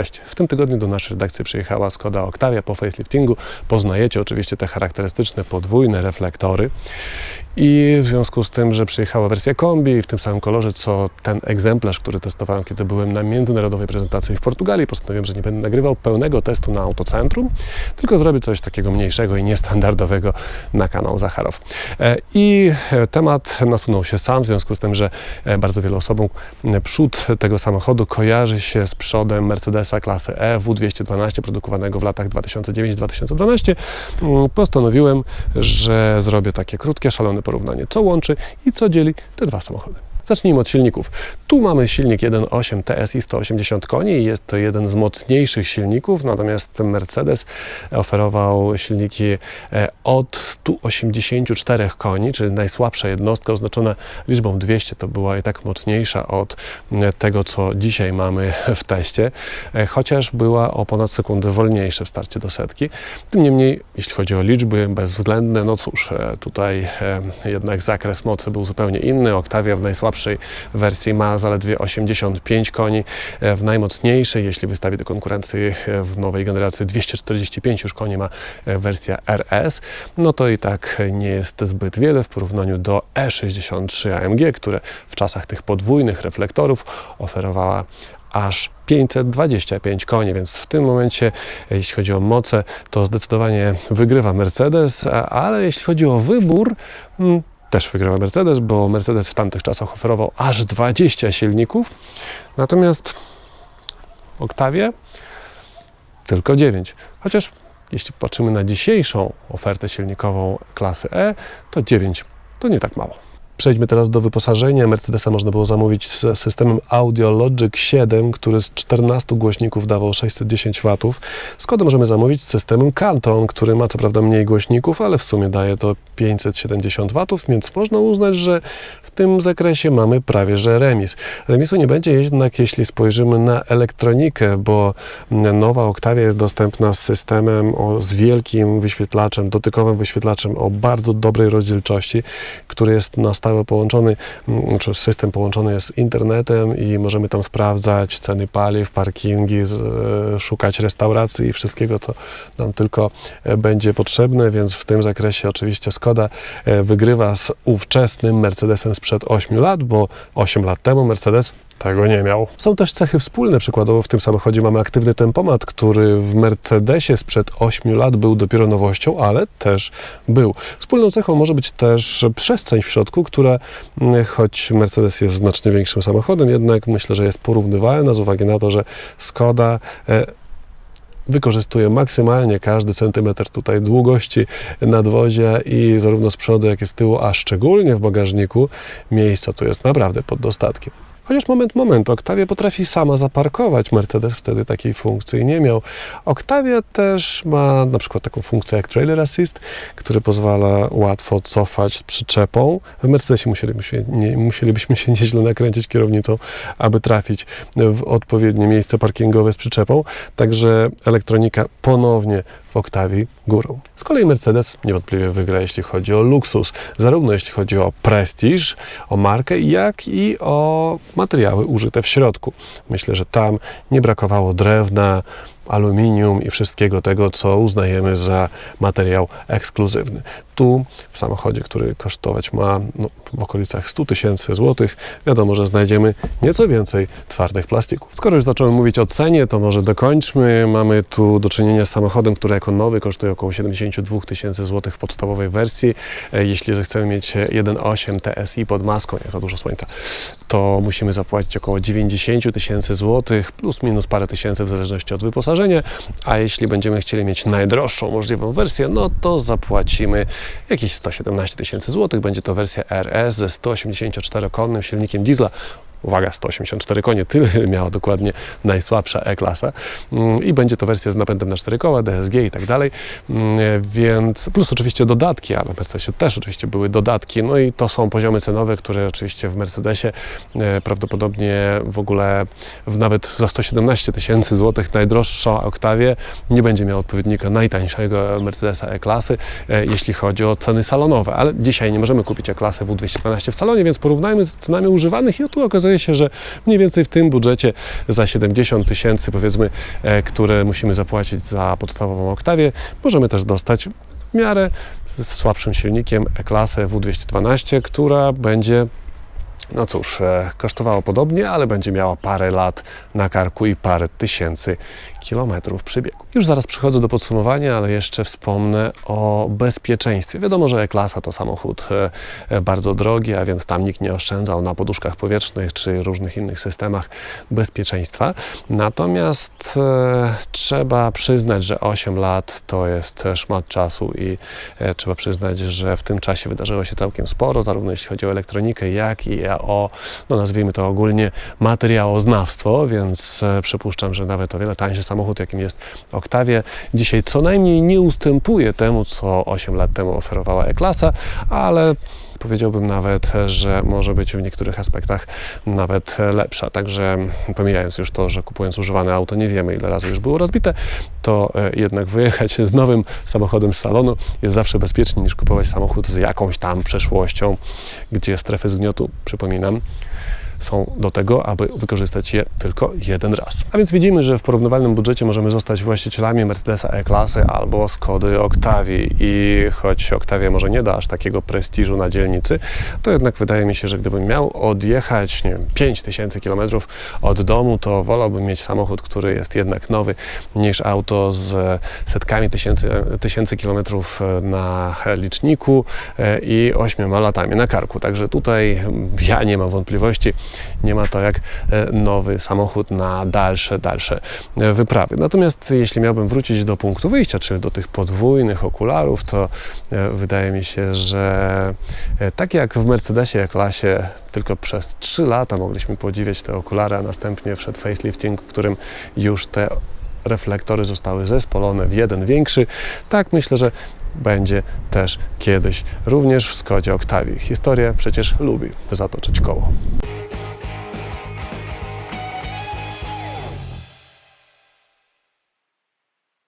Cześć, w tym tygodniu do naszej redakcji przyjechała Skoda Octavia po faceliftingu. Poznajecie oczywiście te charakterystyczne podwójne reflektory. I w związku z tym, że przyjechała wersja kombi w tym samym kolorze, co ten egzemplarz, który testowałem, kiedy byłem na międzynarodowej prezentacji w Portugalii, postanowiłem, że nie będę nagrywał pełnego testu na autocentrum, tylko zrobię coś takiego mniejszego i niestandardowego na kanał Zacharow. E, I temat nasunął się sam, w związku z tym, że e, bardzo wielu osobom przód tego samochodu kojarzy się z przodem Mercedesa klasy E W212 produkowanego w latach 2009-2012. Mm, Postanowiłem, że zrobię takie krótkie, szalone porównanie, co łączy i co dzieli te dwa samochody. Zacznijmy od silników. Tu mamy silnik 1.8 TSI 180 koni i jest to jeden z mocniejszych silników, natomiast Mercedes oferował silniki e, od 184 koni, czyli najsłabsza jednostka oznaczona liczbą 200 to była i tak mocniejsza od e, tego, co dzisiaj mamy w teście, e, chociaż była o ponad sekundę wolniejsza w starcie do setki. Tym niemniej, jeśli chodzi o liczby bezwzględne, no cóż, tutaj jednak zakres mocy był zupełnie inny. Octavia w najsłabszej wersji ma zaledwie 85 koni, e, w najmocniejszej, jeśli wystawi do konkurencji e, w nowej generacji 245 już koni ma e, wersja RS, no to i tak nie jest zbyt wiele w porównaniu do E63 AMG, które w czasach tych podwójnych reflektorów oferowała aż 525 koni, więc w tym momencie, jeśli chodzi o moce, to zdecydowanie wygrywa Mercedes, ale jeśli chodzi o wybór, mm, też wygrała Mercedes, bo Mercedes w tamtych czasach oferował aż 20 silników, natomiast Octavia tylko 9. Chociaż jeśli patrzymy na dzisiejszą ofertę silnikową klasy E, to 9 to nie tak mało. Przejdźmy teraz do wyposażenia. Mercedesa można było zamówić z systemem Audio Logic 7, który z 14 głośników dawał 610 W. Skoda możemy zamówić z systemem Canton, który ma co prawda mniej głośników, ale w sumie daje to 570 W, więc można uznać, że w tym zakresie mamy prawie że remis. Remisu nie będzie jednak, jeśli spojrzymy na elektronikę, bo nowa Octavia jest dostępna z systemem o, z wielkim wyświetlaczem, dotykowym wyświetlaczem o bardzo dobrej rozdzielczości, który jest nastawiony stałe połączony, czy system połączony jest z internetem i możemy tam sprawdzać ceny paliw, parkingi, e, szukać restauracji i wszystkiego, co nam tylko e, będzie potrzebne, więc w tym zakresie oczywiście Skoda e, wygrywa z ówczesnym Mercedesem sprzed 8 lat, bo 8 lat temu Mercedes tego nie miał. Są też cechy wspólne, przykładowo w tym samochodzie mamy aktywny tempomat, który w Mercedesie sprzed 8 lat był dopiero nowością, ale też był. Wspólną cechą może być też przestrzeń w środku, która mm, choć Mercedes jest znacznie większym samochodem, jednak myślę, że jest porównywalna z uwagi na to, że Skoda e, wykorzystuje maksymalnie każdy centymetr tutaj długości nadwozia i zarówno z przodu, jak i z tyłu, a szczególnie w bagażniku miejsca tu jest naprawdę pod dostatkiem. Chociaż moment, moment, Octavia potrafi sama zaparkować, Mercedes wtedy takiej funkcji nie miał. Octavia też ma na przykład taką funkcję jak Trailer Assist, który pozwala łatwo cofać z przyczepą. W Mercedesie musielibyśmy nie, musielibyśmy się nieźle nakręcić kierownicą, aby trafić w odpowiednie miejsce parkingowe z przyczepą. Także elektronika ponownie w Octavii górą. Z kolei Mercedes niewątpliwie wygra, jeśli chodzi o luksus, zarówno jeśli chodzi o prestiż, o markę, jak i o materiały użyte w środku. Myślę, że tam nie brakowało drewna, aluminium i wszystkiego tego, co uznajemy za materiał ekskluzywny. Tu w samochodzie, który kosztować ma no, w okolicach 100 tysięcy złotych, wiadomo, że znajdziemy nieco więcej twardych plastików. Skoro już zacząłem mówić o cenie, to może dokończmy. Mamy tu do czynienia z samochodem, który jako nowy kosztuje około 72 tysięcy złotych w podstawowej wersji. E, jeśli chcemy mieć 1.8 TSI pod maską, nie za dużo słońca, to musimy zapłacić około 90 tysięcy złotych, plus minus parę tysięcy w zależności od wyposażenia a jeśli będziemy chcieli mieć najdroższą możliwą wersję, no to zapłacimy jakieś 117 tysięcy złotych. Będzie to wersja RS ze 184-konnym silnikiem diesla uwaga, 184 konie, tyle miała dokładnie najsłabsza E-klasa. Mm, i będzie to wersja z napędem na 4 koła, DSG i tak dalej, mm, więc plus oczywiście dodatki, ale w Mercedesie też oczywiście były dodatki, no i to są poziomy cenowe, które oczywiście w Mercedesie e, prawdopodobnie w ogóle nawet za 117 tysięcy złotych najdroższa Octavia nie będzie miała odpowiednika najtańszego Mercedesa E-klasy, e, jeśli chodzi o ceny salonowe, ale dzisiaj nie możemy kupić E-klasy W212 w salonie, więc porównajmy z cenami używanych i tu okazuje okazuje się, że mniej więcej w tym budżecie za 70 tysięcy, powiedzmy, e, które musimy zapłacić za podstawową Oktawię, możemy też dostać w miarę z słabszym silnikiem E-klasę W212, która będzie no cóż, e, kosztowało podobnie, ale będzie miała parę lat na karku i parę tysięcy kilometrów przybiegu. Już zaraz przechodzę do podsumowania, ale jeszcze wspomnę o bezpieczeństwie. Wiadomo, że E-klasa to samochód e, e, bardzo drogi, a więc tam nikt nie oszczędzał na poduszkach powietrznych czy różnych innych systemach bezpieczeństwa. Natomiast trzeba przyznać, że 8 lat to jest szmat czasu i trzeba przyznać, że w tym czasie wydarzyło się całkiem sporo, zarówno jeśli chodzi o elektronikę, jak i o, no nazwijmy to ogólnie, materiałoznawstwo, więc e, przypuszczam, że nawet o wiele tańszy samochód, jakim jest Octavia, dzisiaj co najmniej nie ustępuje temu, co 8 lat temu oferowała E-klasa, ale powiedziałbym nawet, że może być w niektórych aspektach nawet lepsza. Także pomijając już to, że kupując używane auto nie wiemy ile razy już było rozbite, to e, jednak wyjechać z nowym samochodem z salonu jest zawsze bezpieczniej niż kupować samochód z jakąś tam przeszłością, gdzie strefy zgniotu, przypominam, są do tego, aby wykorzystać je tylko jeden raz. A więc widzimy, że w porównywalnym budżecie możemy zostać właścicielami Mercedesa E-klasy albo Skody Octavii i choć Octavia może nie da aż takiego prestiżu na dzielnicy, to jednak wydaje mi się, że gdybym miał odjechać, nie wiem, 5000 km od domu, to wolałbym mieć samochód, który jest jednak nowy, niż auto z setkami tysięcy, tysięcy kilometrów na liczniku e, i ośmioma latami na karku. Także tutaj ja nie mam wątpliwości, nie ma to jak e, nowy samochód na dalsze, dalsze e, wyprawy. Natomiast jeśli miałbym wrócić do punktu wyjścia, czyli do tych podwójnych okularów, to e, wydaje mi się, że tak jak w Mercedesie klasie tylko przez 3 lata mogliśmy podziwiać te okulary, a następnie wszedł facelifting, w którym już te reflektory zostały zespolone w jeden większy. Tak myślę, że będzie też kiedyś również w Skodzie Octavii. Historia przecież lubi zatoczyć koło.